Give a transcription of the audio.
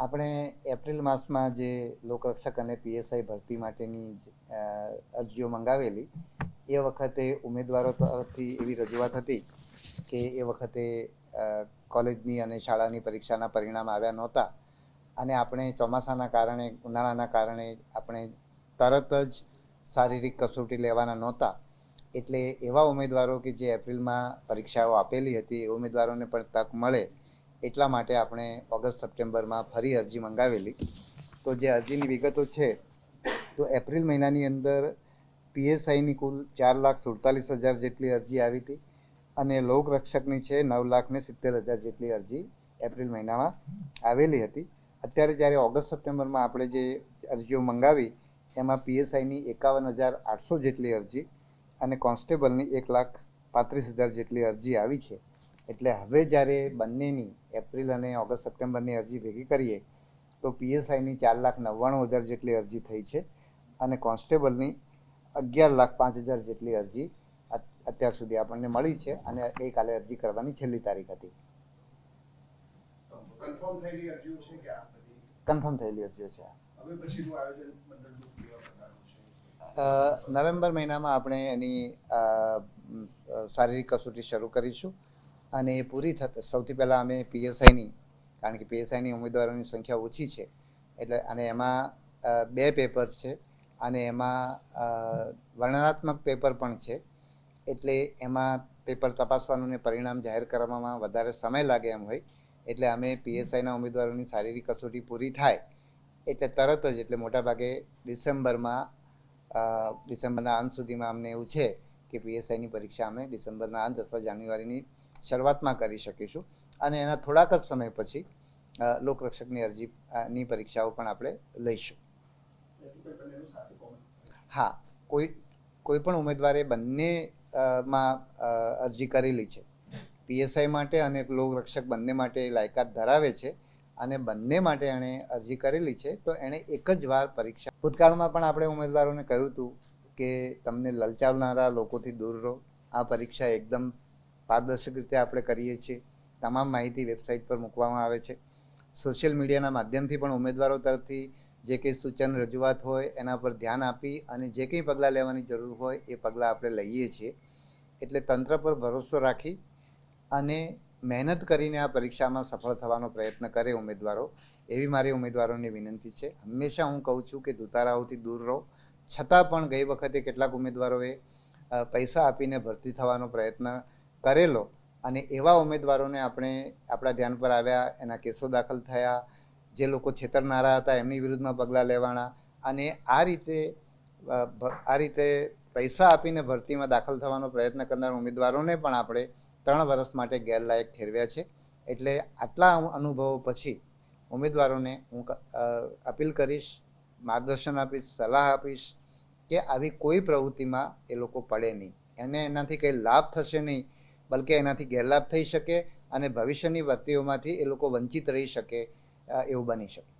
આપણે એપ્રિલ માસમાં જે લોકરક્ષક અને પીએસઆઈ ભરતી માટેની અરજીઓ મંગાવેલી, એ વખતે ઉમેદવારો તરફથી એવી રજૂઆત હતી કે એ વખતે કોલેજની અને શાળાની પરીક્ષાના પરિણામ આવ્યા નહોતા અને આપણે ચોમાસાના કારણે, ઉનાળાના કારણે આપણે તરત જ શારીરિક કસોટી લેવાના નહોતા. એટલે એવા ઉમેદવારો કે જે એપ્રિલમાં પરીક્ષાઓ આપેલી હતી, એ ઉમેદવારોને પણ તક મળે એટલા માટે આપણે ઓગસ્ટ, સપ્ટેમ્બરમાં ફરી અરજી મંગાવેલી. તો જે અરજીની વિગતો છે, તો એપ્રિલ મહિનાની અંદર પીએસઆઈની કુલ ચાર લાખ સુડતાલીસ હજાર જેટલી અરજી આવી હતી અને લોકરક્ષકની છે નવ લાખ ને સિત્તેર હજાર જેટલી અરજી એપ્રિલ મહિનામાં આવેલી હતી. અત્યારે જ્યારે ઓગસ્ટ, સપ્ટેમ્બરમાં આપણે જે અરજીઓ મંગાવી, એમાં પીએસઆઈની એકાવન હજાર આઠસો જેટલી અરજી અને કોન્સ્ટેબલની એક લાખ પાંત્રીસ હજાર જેટલી અરજી આવી છે. એટલે હવે જ્યારે બંનેની એપ્રિલ અને ઓગસ્ટ સપ્ટેમ્બરની અરજી ભેગી કરીએ તો પીએસઆઈની ચાર લાખ નવ્વાણું હજાર જેટલી અરજી થઈ છે અને કોન્સ્ટેબલની અગિયાર લાખ પાંચ હજાર જેટલી અરજી અત્યાર સુધી આપણને મળી છે અને ગઈકાલે અરજી કરવાની છેલ્લી તારીખ હતી. કન્ફર્મ થયેલી અરજીઓ છે કે કન્ફર્મ થયેલી અરજીઓ છે. હવે પછીનું આયોજન મંડળનું કેવા પ્રકારનું છે? અ, નવેમ્બર મહિનામાં આપણે એની શારીરિક કસોટી શરૂ કરીશું. અને એ પૂરી થતા, સૌથી પહેલાં અમે પીએસઆઈની, કારણ કે પીએસઆઈની ઉમેદવારોની સંખ્યા ઓછી છે. એટલે, અને એમાં બે પેપર છે અને એમાં વર્ણનાત્મક પેપર પણ છે. એટલે એમાં પેપર તપાસવાનું ને પરિણામ જાહેર કરવામાં વધારે સમય લાગે એમ હોય. એટલે અમે પીએસઆઈના ઉમેદવારોની શારીરિક કસોટી પૂરી થાય. એટલે તરત જ, એટલે મોટાભાગે ડિસેમ્બરમાં ડિસેમ્બરના અંત સુધીમાં અમને એવું છે કે પીએસઆઈની પરીક્ષા અમે ડિસેમ્બરના અંત અથવા જાન્યુઆરીની શરૂઆતમાં કરી શકીશું. અને એના થોડાક જ સમય પછી લોકરક્ષકની અરજી ની પરીક્ષાઓ પણ આપણે લઈશું. હા, કોઈ કોઈ પણ ઉમેદવારે બંને માં અરજી કરેલી છે. પીએસઆઈ માટે અને લોકરક્ષક બંને માટે લાયકાત ધરાવે છે અને બંને માટે એણે અરજી કરેલી છે, તો એણે એક જ વાર પરીક્ષા. ભૂતકાળમાં પણ આપણે ઉમેદવારોને કહ્યું હતું કે, તમને લલચાવનારા લોકોથી દૂર રહો. આ પરીક્ષા એકદમ પારદર્શક રીતે આપણે કરીએ છીએ. તમામ માહિતી વેબસાઇટ પર મૂકવામાં આવે છે. સોશિયલ મીડિયાના માધ્યમથી પણ ઉમેદવારો તરફથી જે કંઈ સૂચન, રજૂઆત હોય એના પર ધ્યાન આપી અને જે કંઈ પગલાં લેવાની જરૂર હોય એ પગલાં આપણે લઈએ છીએ. એટલે તંત્ર પર ભરોસો રાખી અને મહેનત કરીને આ પરીક્ષામાં સફળ થવાનો પ્રયત્ન કરે ઉમેદવારો. એવી મારી ઉમેદવારોની વિનંતી છે. હંમેશા હું કહું છું કે દુતારાઓથી દૂર રહો. છતાં પણ ગઈ વખતે કેટલાક ઉમેદવારોએ પૈસા આપીને ભરતી થવાનો પ્રયત્ન કરેલો અને એવા ઉમેદવારોને આપણે આપણા ધ્યાન પર આવ્યા, એના કેસો દાખલ થયા, જે લોકો છેતરનારા હતા, એમની વિરુદ્ધમાં પગલાં લેવાના અને આ રીતે આ રીતે પૈસા આપીને ભરતીમાં દાખલ થવાનો પ્રયત્ન કરનાર ઉમેદવારોને પણ આપણે ત્રણ વર્ષ માટે ગેરલાયક ઠેરવ્યા છે. એટલે આટલા અનુભવો પછી ઉમેદવારોને હું અપીલ કરીશ, માર્ગદર્શન આપીશ, સલાહ આપીશ કે આવી કોઈ પ્રવૃત્તિમાં એ લોકો પડે નહીં. એને એનાથી કંઈ લાભ થશે નહીં. બલકે એનાથી ગેરલાભ થઈ શકે અને ભવિષ્યની ભરતીઓમાંથી એ લોકો વંચિત રહી શકે એવું બની શકે.